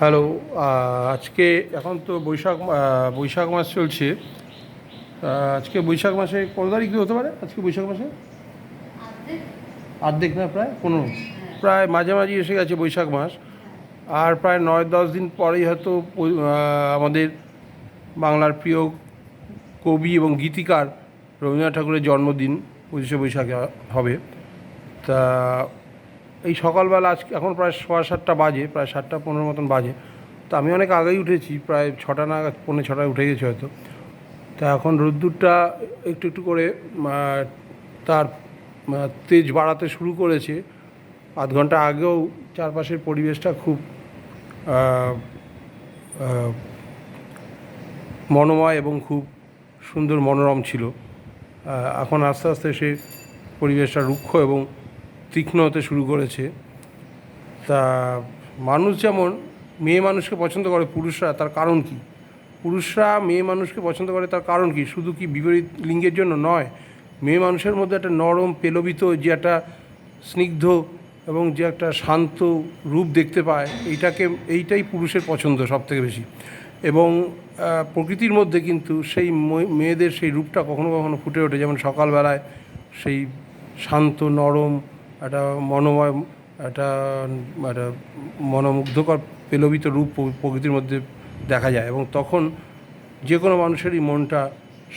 Hello আজকে এখন তো বৈশাখ বৈশাখ মাস চলছে। আজকে বৈশাখ মাসে কত তারিখ হতে পারে আজকে বৈশাখ মাসে? অর্ধেক না প্রায়? পনেরো। প্রায় মাঝামাঝি এসে গেছে বৈশাখ মাস। আর প্রায় নয় দশ দিন পরেই হয়তো আমাদের বাংলার প্রিয় কবি এবং গীতিকার রবীন্দ্রনাথ ঠাকুরের জন্মদিন পঁচিশে বৈশাখে হবে। তা এই সকালবেলা আজকে, এখন প্রায় সোয়া সাতটা বাজে, প্রায় সাতটা পনেরো মতন বাজে। তো আমি অনেক আগেই উঠেছি, প্রায় ছটা নাগাদ, পৌনে ছটায় উঠে গেছি হয়তো। তা এখন রোদ্দুরটা একটু একটু করে তার তেজ বাড়াতে শুরু করেছে। আধ ঘণ্টা আগেও চারপাশের পরিবেশটা খুব মনোময় এবং খুব সুন্দর মনোরম ছিল। এখন আস্তে আস্তে সে পরিবেশটা রুক্ষ এবং তীক্ষ্ণ হতে শুরু করেছে। তা মানুষ যেমন মেয়ে মানুষকে পছন্দ করে, পুরুষরা তার কারণ কি? পুরুষরা মেয়ে মানুষকে পছন্দ করে তার কারণ কি? শুধু কি বিপরীত লিঙ্গের জন্য নয়, মেয়ে মানুষের মধ্যে একটা নরম, পেলবিত যে একটা স্নিগ্ধ এবং যে একটা শান্ত রূপ দেখতে পায়, এইটাকে, এইটাই পুরুষের পছন্দ সব থেকে বেশি। এবং প্রকৃতির মধ্যে কিন্তু সেই মেয়েদের সেই রূপটা কখনো কখনো ফুটে ওঠে। যেমন সকালবেলায় সেই শান্ত, নরম একটা মনোময়, একটা একটা মনোমুগ্ধকর পেলবিত রূপ প্রকৃতির মধ্যে দেখা যায় এবং তখন যে কোনো মানুষেরই মনটা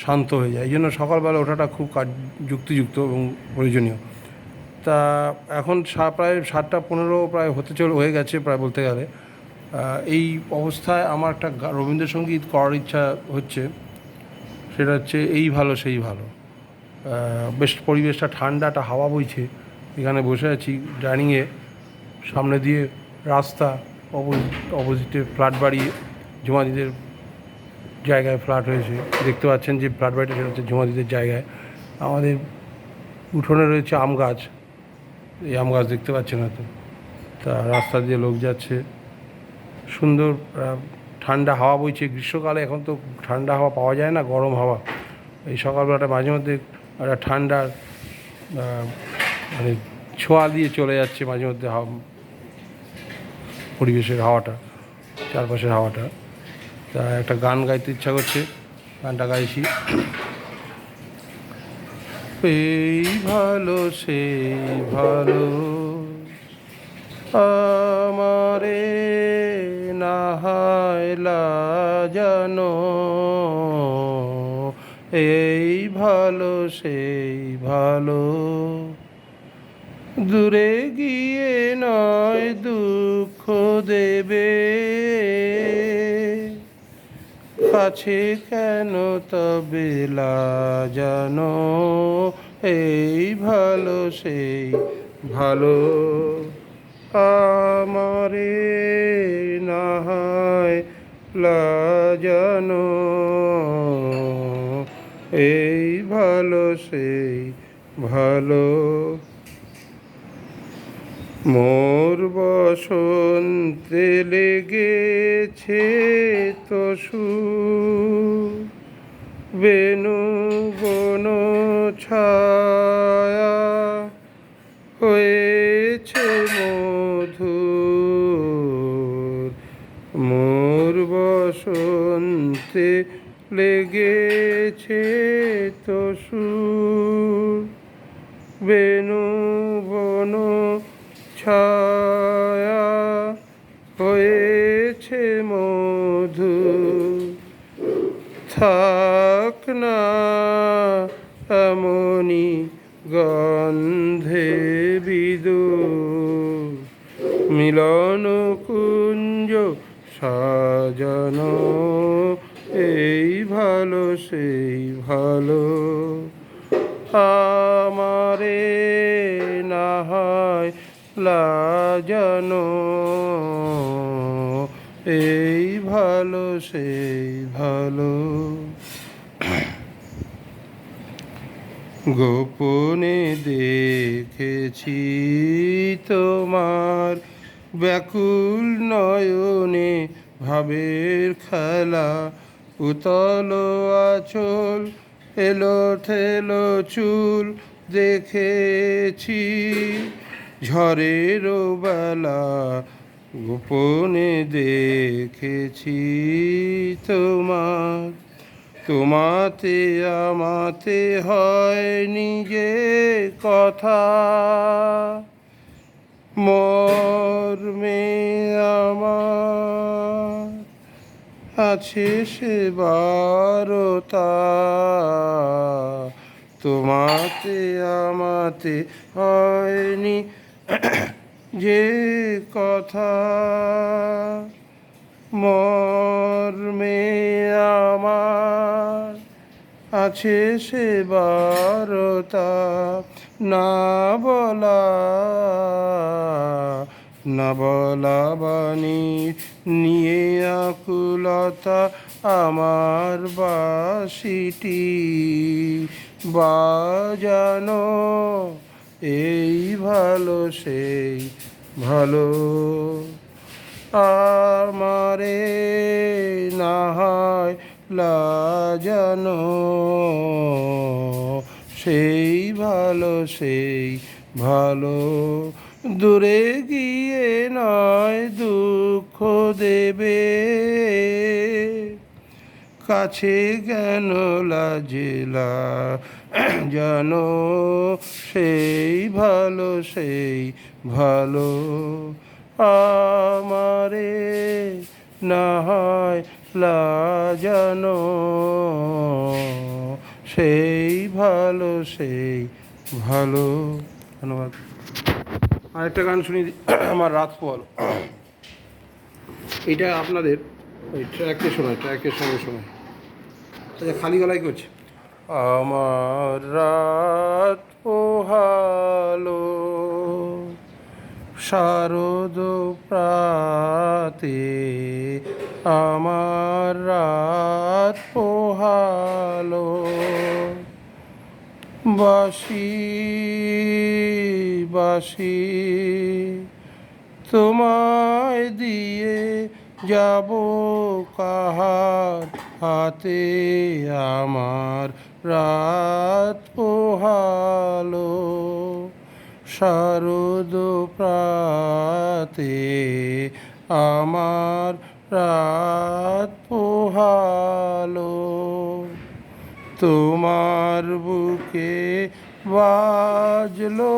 শান্ত হয়ে যায়। এই জন্য সকালবেলা ওঠাটা খুব কাজ, যুক্তিযুক্ত এবং প্রয়োজনীয়। তা এখন সা- প্রায় সাতটা পনেরো প্রায় হতে চল, হয়ে গেছে প্রায় বলতে গেলে। এই অবস্থায় আমার একটা রবীন্দ্রসঙ্গীত করার ইচ্ছা হচ্ছে। সেটা হচ্ছে এই ভালো, সেই ভালো। বেশ পরিবেশটা ঠান্ডাটা হাওয়া বইছে। এখানে বসে আছি, ডাইনিংয়ে। সামনে দিয়ে রাস্তা অপোজিট অপোজিটে ফ্ল্যাট বাড়ি, জমাদিদের জায়গায় ফ্ল্যাট হয়েছে। দেখতে পাচ্ছেন যে ফ্ল্যাট বাড়িটা সেটা হচ্ছে জমাদিদের জায়গায়। আমাদের উঠোনে রয়েছে আম গাছ। এই আম গাছ দেখতে পাচ্ছেন হয়তো। তা রাস্তা দিয়ে লোক যাচ্ছে। সুন্দর ঠান্ডা হাওয়া বইছে। গ্রীষ্মকালে এখন তো ঠান্ডা হাওয়া পাওয়া যায় না, গরম হাওয়া। এই সকালবেলাটা মাঝে মধ্যে একটা ঠান্ডার মানে ছোঁয়া দিয়ে চলে যাচ্ছে মাঝে মধ্যে পরিবেশের হাওয়াটা, চারপাশের হাওয়াটা। তা একটা গান গাইতে ইচ্ছা করছে, গানটা গাইছি। এই ভালো, সেই ভালো, আমারে নাহাইলা জানো। এই ভালো, সেই ভালো দূরে গিয়ে নয় দুঃখ দেবে। কাছে কেন তবে জানো? এই ভালো সেই ভালো আমারে নাহায় লাজানো এই ভালো সেই ভালো মোর বসন্তে লেগেছে তো সুর। বেনু বন ছায়া হয়েছে মধু মোর বসন্তে লেগেছে তো সুর। বেনু বন ছায়া হয়েছে মধু। থাক না এমনি গন্ধে বিদু। মিলন কুঞ্জ সাজানো, এই ভালো, সেই ভালো। আমারে না হয় লাজানো এই ভালো, সেই ভালো। গোপনে দেখেছি তোমার ব্যাকুল নয়নে ভাবের খেলা। উতল আচল, এলো থেলো চুল দেখেছি। ঝড়েরও বেলা গোপনে দেখেছি তোমার। তোমাতে আমাতে হয় নিজে কথা। মর্মে আমার আছে সে বারতা। তোমাতে আমাতে হয়নি যে কথা মর্মে আমার আছে সে বারতা না বলা না বলা বাণী নিয়ে আকুলতা আমার বাসিটি। বাজানো এই ভালো, সেই ভালো। আমারে না হয় লাজানো, সেই ভালো সেই ভালো। দূরে গিয়ে নয় দুঃখ দেবে। কাছে জ্ঞান লাজেলা? জানো সেই ভালো সেই ভালো আমারে না হয় লাজানো। সেই ভালো সেই ভালো। ধন্যবাদ। আরেকটা গান শুনি আমার রাত পল এটা আপনাদের ওই ট্র্যাকে শোনায় ট্র্যাকের সঙ্গে শোনায় আচ্ছা খালি গলায় করছে আমার রাত পোহালো, শারদ প্রাতে আমার রাত পোহালো। বাসি বাসি, তোমায় দিয়ে যাব কাহার হাতে আমার রাত পোহালো শারদ প্রাতে আমার রাত পোহালো। তোমার বুকে বাজলো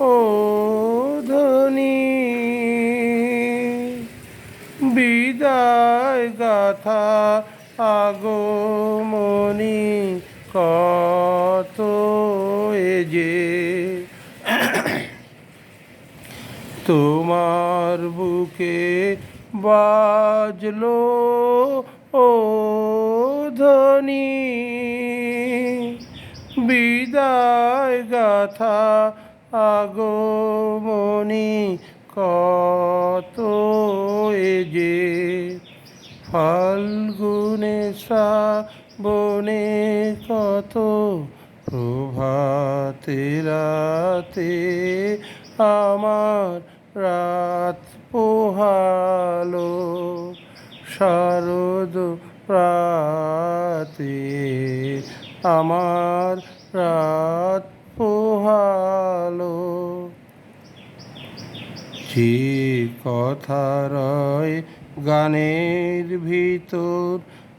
ও আগমনি কত যে। তোমার বুকে বাজলো ও ধ্বনি। বিদায় গাথা আগমনি কত যে। ফাল্গুনে শ্রাবণে কত প্রভাতে রাতে আমার রাত পোহালো শারদ প্রাতে আমার রাত পোহালো। যে কথা রয় গানের ভিতর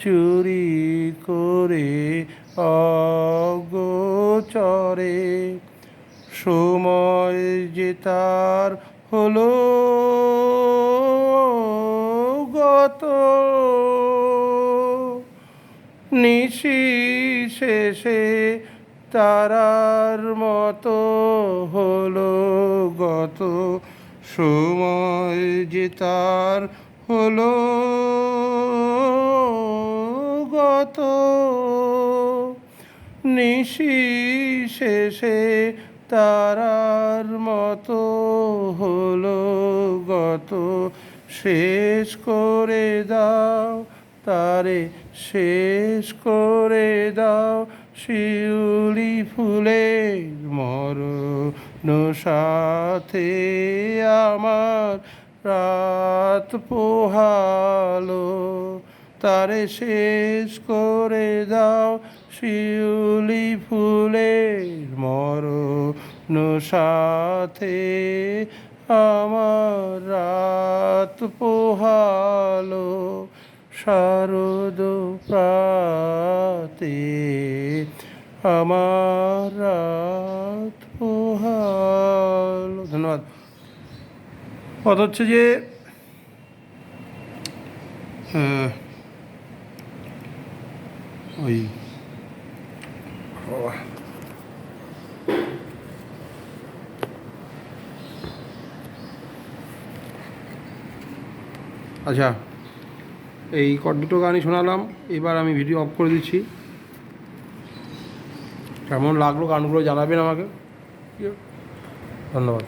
চুরি করে অগোচরে। সময় যে তার হলো গত নিশি শেষে তারার মতো হলো গত। সময় যে তার হলো গত নিশি শেষে তারার মতো হলো গত। শেষ করে দাও, তারে শেষ করে দাও, শিউলি ফুলের মরণ সাথে আমার রাত পোহালো। তারে শেষ করে দাও শিউলি ফুলের মরণ সাথে। আমার রাত পোহালো শারদ প্রাতে। আমার রাত পোহালো। ধন্যবাদ। কথা হচ্ছে যে আহ, ওই। আচ্ছা এই কট দুটো গানই শোনালাম এবার আমি ভিডিও অফ করে দিচ্ছি। কেমন লাগল গানগুলো জানাবেন আমাকে? ধন্যবাদ।